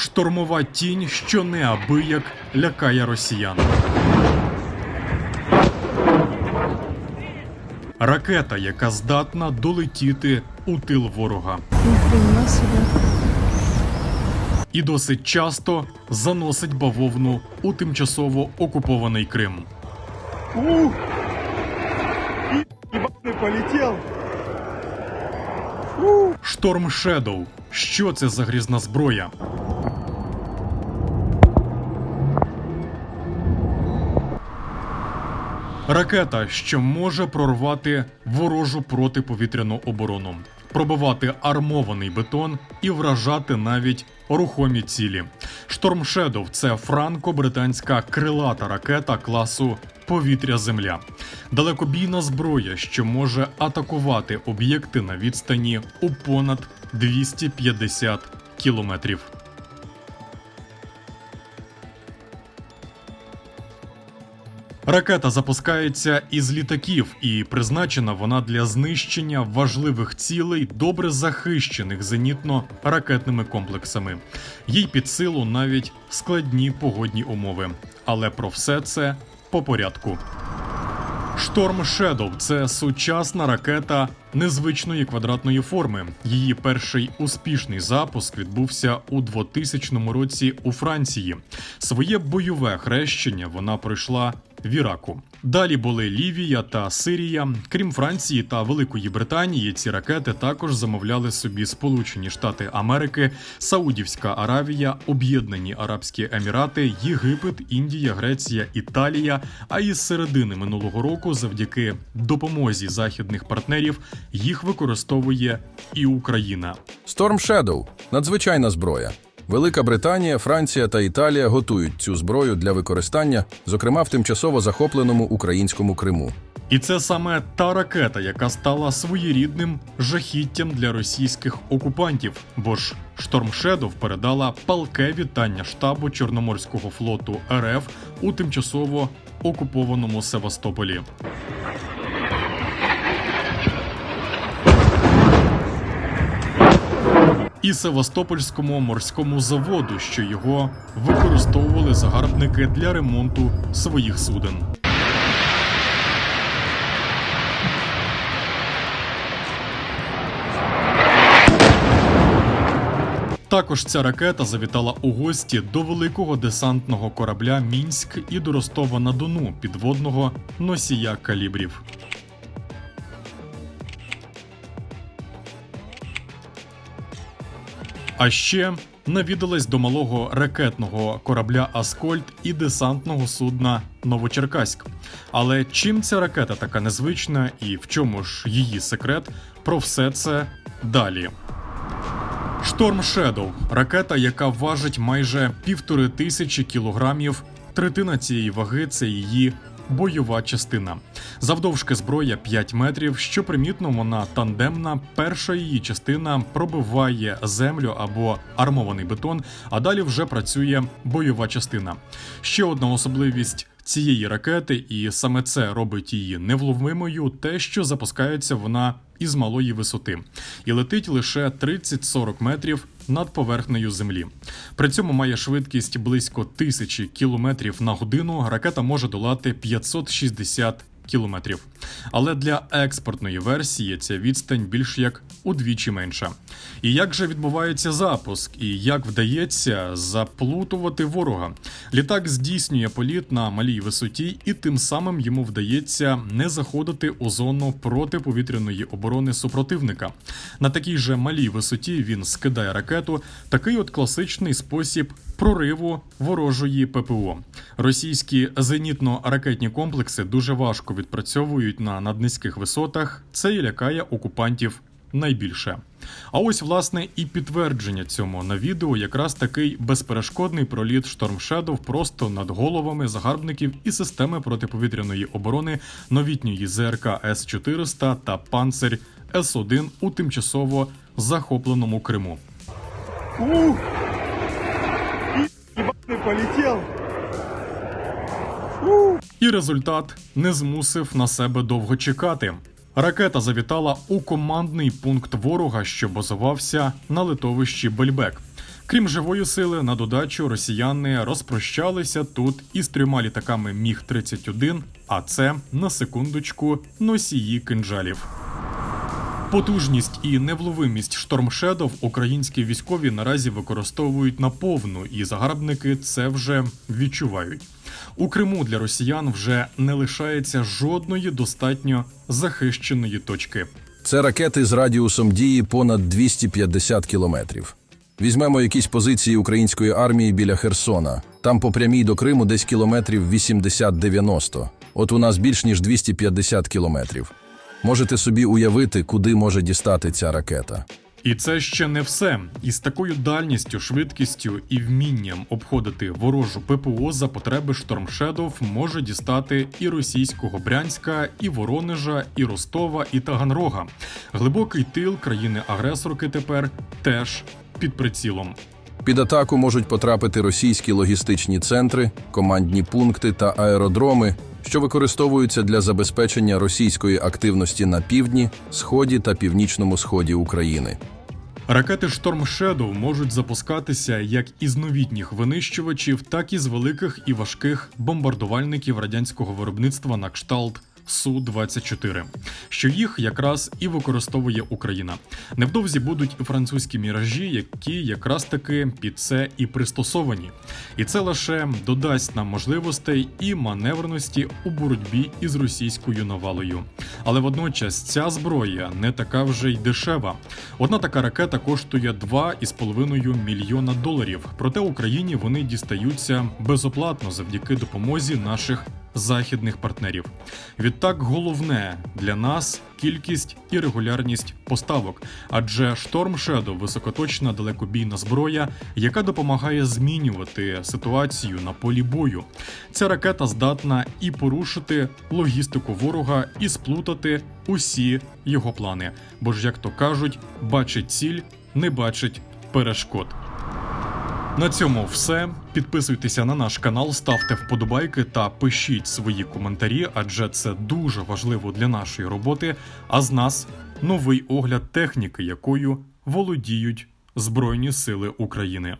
штормова тінь, що неабияк лякає росіян. Ракета, яка здатна долетіти у тил ворога. І досить часто заносить бавовну у тимчасово окупований Крим. Ух! Ебаный! Шторм Шедоу. Що це за грізна зброя? Ракета, що може прорвати ворожу протиповітряну оборону, пробивати армований бетон і вражати навіть рухомі цілі. Шторм Шедоу – це франко-британська крилата ракета класу повітря Земля, далекобійна зброя, що може атакувати об'єкти на відстані у понад 250 кілометрів. Ракета запускається із літаків, і призначена вона для знищення важливих цілей, добре захищених зенітно-ракетними комплексами. Їй під силу навіть складні погодні умови. Але про все це по порядку. Шторм Shadow – це сучасна ракета незвичної квадратної форми. Її перший успішний запуск відбувся у 2000 році у Франції. Своє бойове хрещення вона пройшла в Іраку. Далі були Лівія та Сирія. Крім Франції та Великої Британії, ці ракети також замовляли собі Сполучені Штати Америки, Саудівська Аравія, Об'єднані Арабські Емірати, Єгипет, Індія, Греція, Італія. А із середини минулого року, завдяки допомозі західних партнерів, їх використовує і Україна. Storm Shadow – надзвичайна зброя. Велика Британія, Франція та Італія готують цю зброю для використання, зокрема в тимчасово захопленому українському Криму. І це саме та ракета, яка стала своєрідним жахіттям для російських окупантів. Бо ж Шторм Шедов передала палке вітання штабу Чорноморського флоту РФ у тимчасово окупованому Севастополі. І Севастопольському морському заводу, що його використовували загарбники для ремонту своїх суден. Також ця ракета завітала у гості до великого десантного корабля Мінськ і до Ростова на Дону підводного носія калібрів. А ще навідалась до малого ракетного корабля Аскольд і десантного судна Новочеркаськ. Але чим ця ракета така незвична і в чому ж її секрет? Про все це далі. Шторм Shadow – ракета, яка важить майже півтори тисячі кілограмів. Третина цієї ваги це її бойова частина. Завдовжки зброя 5 метрів. Що примітно, вона тандемна. Перша її частина пробиває землю або армований бетон, а далі вже працює бойова частина. Ще одна особливість. Цієї ракети, і саме це робить її невловимою, те, що запускається вона із малої висоти, і летить лише 30-40 метрів над поверхнею землі. При цьому має швидкість близько тисячі кілометрів на годину. Ракета може долати 560 кілометрів. Але для експортної версії ця відстань більш як удвічі менша. І як же відбувається запуск, і як вдається заплутувати ворога? Літак здійснює політ на малій висоті, і тим самим йому вдається не заходити у зону протиповітряної оборони супротивника. На такій же малій висоті він скидає ракету. Такий от класичний спосіб прориву ворожої ППО. Російські зенітно-ракетні комплекси дуже важко відпрацьовують на наднизьких висотах. Це і лякає окупантів найбільше. А ось власне і підтвердження цьому на відео якраз такий безперешкодний проліт Шторм Shadow просто над головами загарбників і системи протиповітряної оборони новітньої ЗРК С-400 та Панцирь С-1 у тимчасово захопленому Криму. Ух! И ебаный полетел! І результат не змусив на себе довго чекати. Ракета завітала у командний пункт ворога, що базувався на литовищі Бельбек. Крім живої сили, на додачу росіяни розпрощалися тут із трьома літаками Міг 31 а це на секундочку носії кинджалів. Потужність і невловимість Shadow українські військові наразі використовують наповну, і загарбники це вже відчувають. У Криму для росіян вже не лишається жодної достатньо захищеної точки. Це ракети з радіусом дії понад 250 кілометрів. Візьмемо якісь позиції української армії біля Херсона. Там по прямій до Криму десь кілометрів 80-90. От у нас більш ніж 250 кілометрів. Можете собі уявити, куди може дістати ця ракета. І це ще не все. Із такою дальністю, швидкістю і вмінням обходити ворожу ППО за потреби Storm Shadow може дістати і російського Брянська, і Воронежа, і Ростова, і Таганрога. Глибокий тил країни-агресорки тепер теж під прицілом. Під атаку можуть потрапити російські логістичні центри, командні пункти та аеродроми, що використовуються для забезпечення російської активності на півдні, сході та північному сході України. Ракети Storm Shadow можуть запускатися як із новітніх винищувачів, так і з великих і важких бомбардувальників радянського виробництва на кшталт. Су-24, що їх якраз і використовує Україна. Невдовзі будуть і французькі міражі, які якраз таки під це і пристосовані. І це лише додасть нам можливостей і маневреності у боротьбі із російською навалою. Але водночас ця зброя не така вже й дешева. Одна така ракета коштує 2,5 мільйона доларів. Проте Україні вони дістаються безоплатно завдяки допомозі наших західних партнерів. Відтак, головне для нас кількість і регулярність поставок, адже Storm Shadow – високоточна далекобійна зброя, яка допомагає змінювати ситуацію на полі бою. Ця ракета здатна і порушити логістику ворога, і сплутати усі його плани. Бо ж, як то кажуть, бачить ціль, не бачить перешкод. На цьому все. Підписуйтеся на наш канал, ставте вподобайки та пишіть свої коментарі, адже це дуже важливо для нашої роботи. А з нас новий огляд техніки, якою володіють Збройні Сили України.